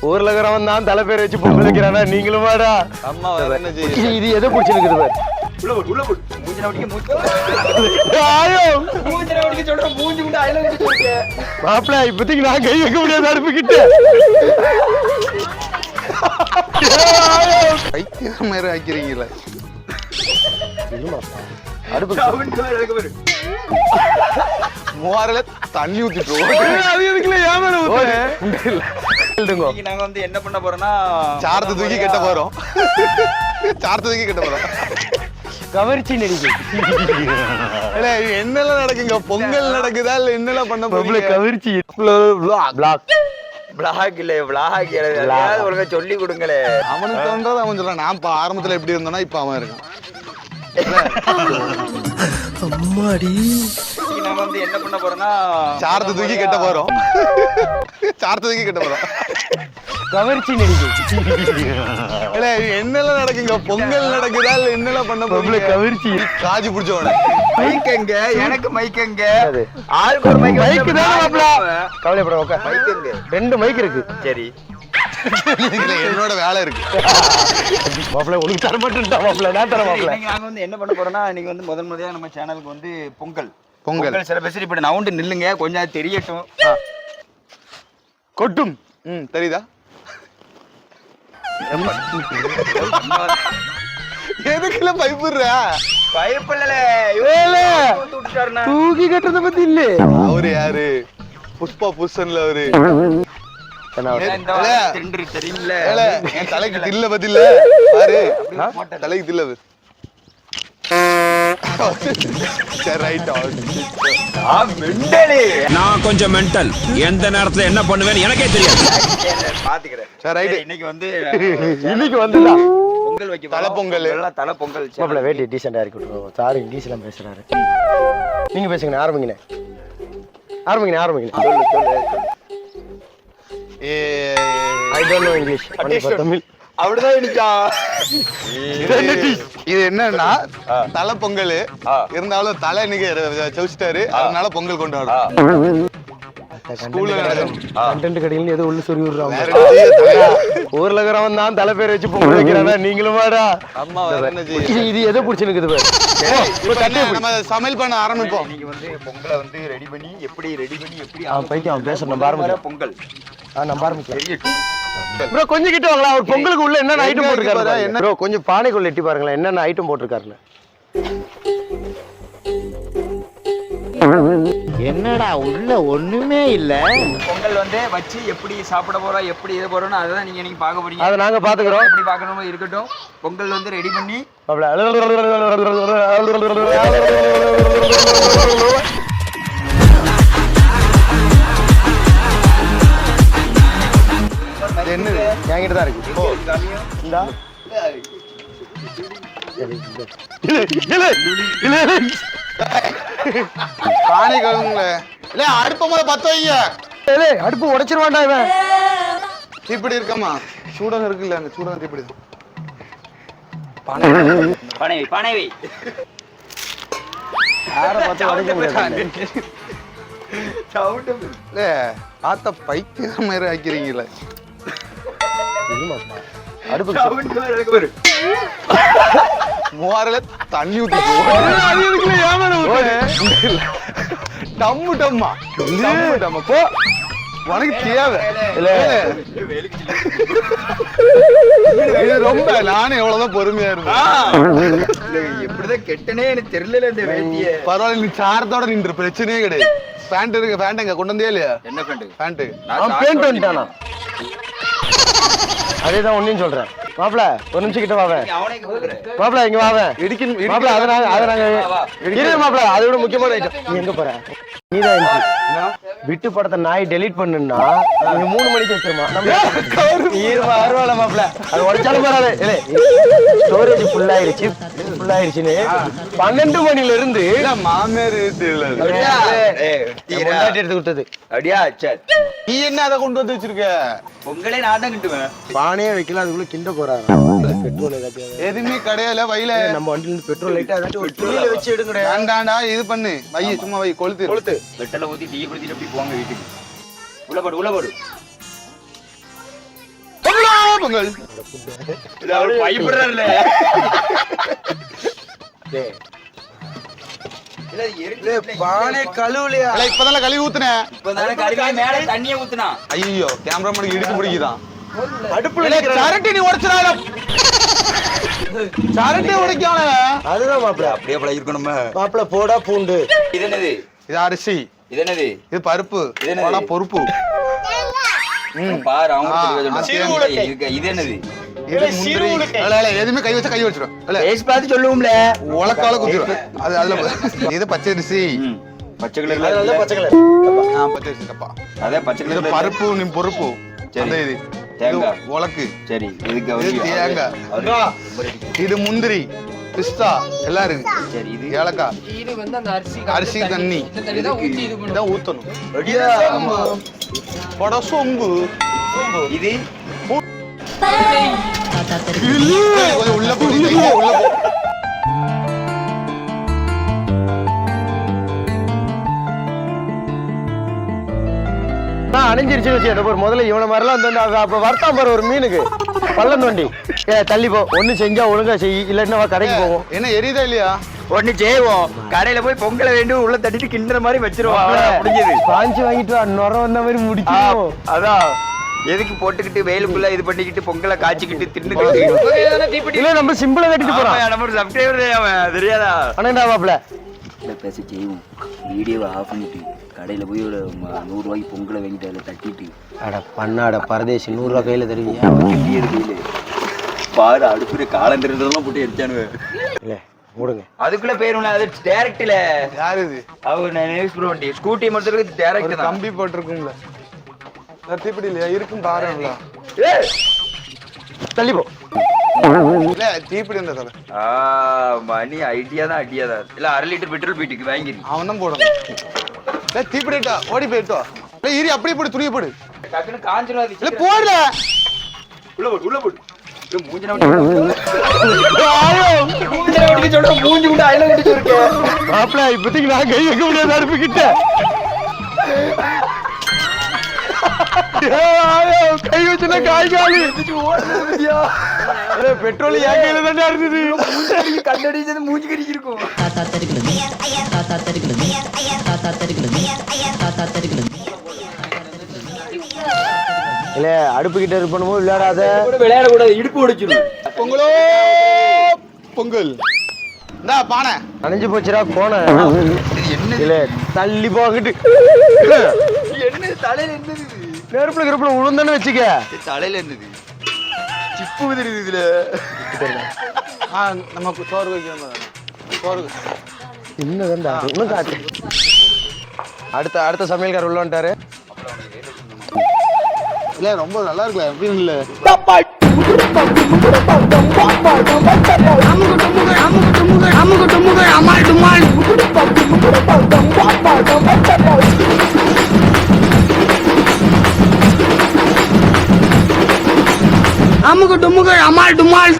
ஊர்ல இருக்கிறவன் தான் தலை பேர் வச்சு பொங்கல் வைக்கிறானா? நீங்களும் வாடா. அம்மா இது- எதை பிடிச்சிருக்குது பாரு? உள்ள போடு உள்ள போடு. மூஞ்சில ஒடிக்க மூஞ்சி. ஆயோ. மூஞ்சில ஒடிக்க சொல்றேன் மூஞ்சி கூட அயல ஒடிக்க சொல்றேன் மாப்பிள்ள இப்போதைக்கு நான் கை வைக்க முடியாது அடுப்புக்கிட்ட. பைத்தியம் மாதிரி ஆக்கிறீங்களா அடுப்பு சவுண்ட் தண்ணி ஊத்திட்டு அது எதுக்குல ஏமாற ஊத்துறேன் இன்னைக்கு நாங்க வந்து என்ன பண்ண போறோம்னா சாரத்தை தூக்கி கட்ட போறோம். சாரத்தை தூக்கி கட்ட போறோம். கவர்ச்சி நடிகை. இல்ல இது என்னெல்லாம் நடக்குங்க? பொங்கல் நடக்குதா இல்ல என்னெல்லாம் பண்ண போறீங்க? கவர்ச்சி. பிளாக் பிளாக் இல்ல பிளாக் எதையாவது ஒழுங்கா சொல்லி கொடுங்களே. அவனுக்கு தோன்றதை அவன் சொல்றான். நான் இப்ப ஆரம்பத்துல எப்படி இருந்தேன்னா இப்ப அவன் இருக்கான். இன்னைக்கு நாங்க வந்து என்ன பண்ண போறோம்னா சாரத்தை தூக்கி கட்ட போறோம். சாரத்தை தூக்கி கட்ட போறோம். கவர்ச்சி இல்ல என்னெல்லாம் நடக்குங்க? பொங்கல் நடக்குதா இல்ல என்னெல்லாம் பண்ண போறீங்க? கவர்ச்சி. காஜி பிடிச்சவன மைக் எங்க? எனக்கு மைக் எங்க. ஆளுக்கு ஒரு மைக் மைக்கு தானே கவலைப்பட மைக் எங்க? ரெண்டு மைக் இருக்கு. சரி. என்னோட வேலை இருக்கு. மாப்பிள உனக்கு தர மாட்டேன்டா மாப்பிள நான் தர மாப்பிள இன்னைக்கு நாங்க வந்து என்ன பண்ண போறோம்னா இன்னைக்கு வந்து முதல் முறையா நம்ம சேனலுக்கு வந்து பொங்கல். பொங்கல். சில பேர் இப்ப நவுண்டு நில்லுங்க. கொஞ்சம் தெரியட்டும். கொட்டும். ம் தெரியுதா? எதுக்குல பயப்படுற? பயப்படல. தூக்கி கட்டுறத பத்தி இல்ல. அவரு யாரு? புஷ்பா புஷன்ல அவரு. தலைக்கு தில்ல பதில்ல. பாரு. தலைக்கு தில்ல நான் கொஞ்சம் மென்டல் எந்த நேரத்துல என்ன பண்ணுவேன்னு எனக்கே தெரியாது. பாத்துக்கிறேன். இன்னைக்கு வந்து இன்னைக்கு வந்துடா. பொங்கல் வைக்க தலை பொங்கல். எல்லாம் தலை பொங்கல் சரி. மாப்பிள வேட்டி டீசெண்டா இருக்கு விட்டுருவோம் சார் இங்கிலீஷ்ல பேசுறாரு. நீங்க பேசுங்க ஆரம்பிங்கண்ணே ஆரம்பிங்கண்ணே ஆரம்பிங்கண்ணே I don't know English Tamil அப்படிதான் இது என்னன்னா தலை பொங்கல். இருந்தாலும் தலை இன்னைக்கு சவிச்சிட்டாரு அதனால பொங்கல் கொண்டாடும் கண்டென்ட் கடையில். எது உள்ள சொல்லி விடுறாங்க. ஊர்ல இருக்கிறவன் தான் தலை பேர் வச்சு பொங்கல் வைக்கிறானா? நீங்களும் வாடா. இது எதை பிடிச்சிருக்குது சமையல் பண்ண ஆரம்பிப்போம். வந்து பொங்கலை வந்து ரெடி பண்ணி எப்படி ரெடி பண்ணி எப்படி அவன் பேசணும் பொங்கல். நம்ம ஆரம்பிக்கலாம் ப்ரோ கொஞ்சம் கிட்ட வாங்களா? அவர் பொங்கலுக்கு உள்ள என்னென்ன ஐட்டம் போட்டிருக்காரு. ப்ரோ கொஞ்சம் பானைக்குள்ள எட்டி பாருங்களேன். என்னென்ன ஐட்டம் போட்டிருக்காருன்னு. என்னடா உள்ள ஒண்ணுமே இல்ல. பொங்கல் வந்து வச்சு எப்படி சாப்பிட போறோம் எப்படி இது போறோம்னு அதுதான் நீங்க இன்னைக்கு பார்க்க போறீங்க. அதை நாங்க பாத்துக்கிறோம் எப்படி பார்க்கணுமோ இருக்கட்டும். பொங்கல் வந்து ரெடி பண்ணி என்கிட்ட தான் இருக்கு. இந்தா. இல்ல, இல்ல, இல்ல, இல்ல. பானை கழுவுங்கள. இல்ல அடுப்ப முத பத்த வைங்க. ஏலே, அடுப்பு உடைச்சிருவான்டா இவன். தீப்பிடி இருக்கமா சூடகம் இருக்குல்ல அங்க சூடகம் தீப்பிடி பனை பனை வை. யாரை பார்த்து உடைக்க முடியாது? ஆத்த பைத்தியம் மாதிரி ஆக்கிறீங்களே. அடுப்பு. மூவாரில தண்ணி ஊத்திட்டு டம்மு டம்மா டம்மு டம்மா போ. உனக்கு தேவை. இல்ல. இது ரொம்ப நானும் எவ்வளவுதான் பொறுமையா இருந்தேன். எப்படிதான் கெட்டனே எனக்கு தெரியல இந்த பரவாயில்ல நீ சாரத்தோட நின்று பிரச்சனையே கிடையாது. பேண்ட் இருக்கு பேண்ட் எங்க கொண்டு வந்தே இல்லையா? என்ன பண்ணு பேண்ட் அவன் பேண்ட் வந்துட்டானா? அதேதான் ஒன்னையும் சொல்றேன். மாப்பிள ஒரு நிமிஷம் கிட்ட வாவேன் மாப்பிள இங்க வாவேன் இடிக்கணும் மாப்பிள அதை நாங்க அதை நாங்க இரு மாப்பிள அதை விட முக்கியமான ஐட்டம் நீ எங்க போற? நீதான். விட்டு படத்தை நாய் டெலீட் பண்ணுன்னா நீங்க மூணு மணிக்கு வச்சிருமா? இருமா அருவாள மாப்பிள. அது உடைச்சாலும் பரவாயில்ல. இல்ல ஸ்டோரேஜ் ஃபுல் ஆயிருச்சு ஃபுல் ஆயிருச்சுன்னு பன்னெண்டு மணில இருந்து மாமியார் எடுத்து கொடுத்தது. அப்படியா? சரி. நீ என்ன அதை கொண்டு வந்து வச்சிருக்க? பொங்கலே நான் தான் கிட்டுவேன். பானையே வைக்கல அதுக்குள்ள கிண்ட போறாங்க பெட்ரோல் எதுவுமே கடையில வயல. நம்ம வண்டியில பெட்ரோல் லைட்டா ஏதாச்சும் வச்சு எடுங்கடா. வேண்டாண்டா இது பண்ணு. வை சும்மா வை கொளுத்து. கொளுத்து. வெட்டல ஊத்தி டீ குடிச்சிட்டு அப்படி போங்க வீட்டுக்கு. உள்ள போடு உள்ள பயப்படுறாருல இப்பதான் கழுவி ஊத்துனேன் இப்பதானே கழுவி மேல தண்ணிய ஊத்துனா. ஐயோ கேமராமேனுக்கு இடுப்பு பிடிக்குதான். அடுப்புல சரட்டு நீ உடைச்சிடாத சரட்டே உடைக்கான அதுதான் மாப்பிள. அப்படியே பழகிருக்கணும். நம்ம மாப்பிள போடா பூண்டு. இது என்னது? இது அரிசி. இது என்னது இது பருப்பு. இது பொறுப்பு. பாரு அவங்க இது என்னது எதுவுமே கை வச்சா கை பார்த்து சொல்லுவோம்ல. உலக்கால குத்திரும் அது அதுல இது பச்சரிசி. பச்சை கலர்ல பச்சை கலர். பச்சரிசி அதே பருப்பு நீ பொறுப்பு. சரி. இது. தேங்காய். உலக்கு. சரி இதுக்கு தேங்காய். இது முந்திரி. பிஸ்தா எல்லாம் இருக்கு சரி இது ஏலக்காய். இது வந்து அந்த அரிசி அரிசி தண்ணி. இதான் ஊத்தணும். ஆமா. கொடை சொம்பு. இது? கொஞ்சம் உள்ள போ உள்ள போ. நான் அணிஞ்சிருச்சு வச்சு பாரு முதல்ல இவன மாதிரிலாம் வந்து அப்ப வரட்டான் பாரு ஒரு மீனுக்கு. பள்ளம் தோண்டி. ஏ தள்ளி போ. ஒண்ணு செஞ்சா ஒழுங்கா செய். இல்லாட்டினா வா கடைக்கு போவோம். என்ன எரியுதா இல்லையா? ஒண்ணு செய்வோம். கடையில போய் பொங்கலை வேண்டும் உள்ள தட்டிட்டு கிண்டுற மாதிரி வச்சிருவோம். முடிஞ்சது. பாஞ்சு வாங்கிட்டு நுர வந்த மாதிரி முடிக்கும் அதான் எதுக்கு போட்டுக்கிட்டு வெயிலுக்குள்ள இது பண்ணிக்கிட்டு பொங்கலை காய்ச்சிக்கிட்டு தின்னுக்கிட்டு இல்ல நம்ம சிம்பிளா கட்டிட்டு போறோம் நம்ம சப்ஸ்கிரைபர் தெரியாதா? பன்னெண்டா மாப்பிள இல்லை பேச செய்வோம் வீடியோவை ஆஃப் பண்ணிட்டு கடையில் போய் ஒரு ம- நூறு ரூபாய்க்கு பொங்கலை வாங்கிட்டு அதில் தட்டிட்டு அட பண்ணாட பரதேசி நூறு ரூபா கையில தருவியா? கட்டியது கையில் பாரு அடுப்புல காலந்திரதெல்லாம் போட்டு எடுத்தானுவ இல்ல மூடுங்க. அதுக்குள்ள பேருல அது டேரக்ட்ல யாரு இது? அவர் நியூஸ் ப்ரோ வண்டி ஸ்கூட்டி மட்டும் இருக்கு டேரக்ட் தான். கம்பி போட்டிருக்கும்ல. இல்லையா? இருக்கும் பாருங்களா. ஏய்! தள்ளி போ. இல்ல தீப்பிடி இருந்தா ஆ மணி ஐடியா தான் ஐடியா தான். இல்ல அரை லிட்டர் பெட்ரோல் போயிட்டு வாங்கிரு. அவன் தான் போடணும் இல்ல தீப்பிடிட்டா ஓடி போயிட்டோ இல்ல இரி அப்படியே போடு துணியை போடு. டக்குன்னு காஞ்சிரும் அது. இல்ல போடல. உள்ள போடு உள்ள மூஞ்சி கூட அயல சொல்றேன் மாப்பிள இப்போதைக்கு நான் கை வைக்க முடியாது அடுப்பு கிட்ட கை வச்சுல காய் காலி பெட்ரோல் என் கையில தானே இருந்தது கண்ணடிச்சது மூஞ்சி கறிக்கு இருக்கும் தாத்தா தெருக்கிறது தாத்தா தெருக்கிறது தாத்தா தெருக்கிறது தாத்தா தெருக்கிறது இல்ல அடுப்பு கிட்ட இருப்பணுமோ விளையாடாத விளையாட கூடாது இடுப்பு ஒடிச்சிடும் பொங்கலோ பொங்கல். இந்தா பானை அணைஞ்சு போச்சுடா போன இல்ல தள்ளி போகிட்டு என்ன தலையில என்னது நெருப்புல கருப்புல உளுந்தன்னு வச்சுக்க. தலையில என்னது? சிப்பு தெரியுது இதுல. ஆ நமக்கு சோறு வைக்கணும் சோறு இன்னும் இன்னும் காட்டு அடுத்த அடுத்த சமையல்கார் உள்ள வந்துட்டாரு. இல்ல ரொம்ப நல்லா இருக்குல்ல எப்படி இல்ல. डुमुक अमाल डुमाल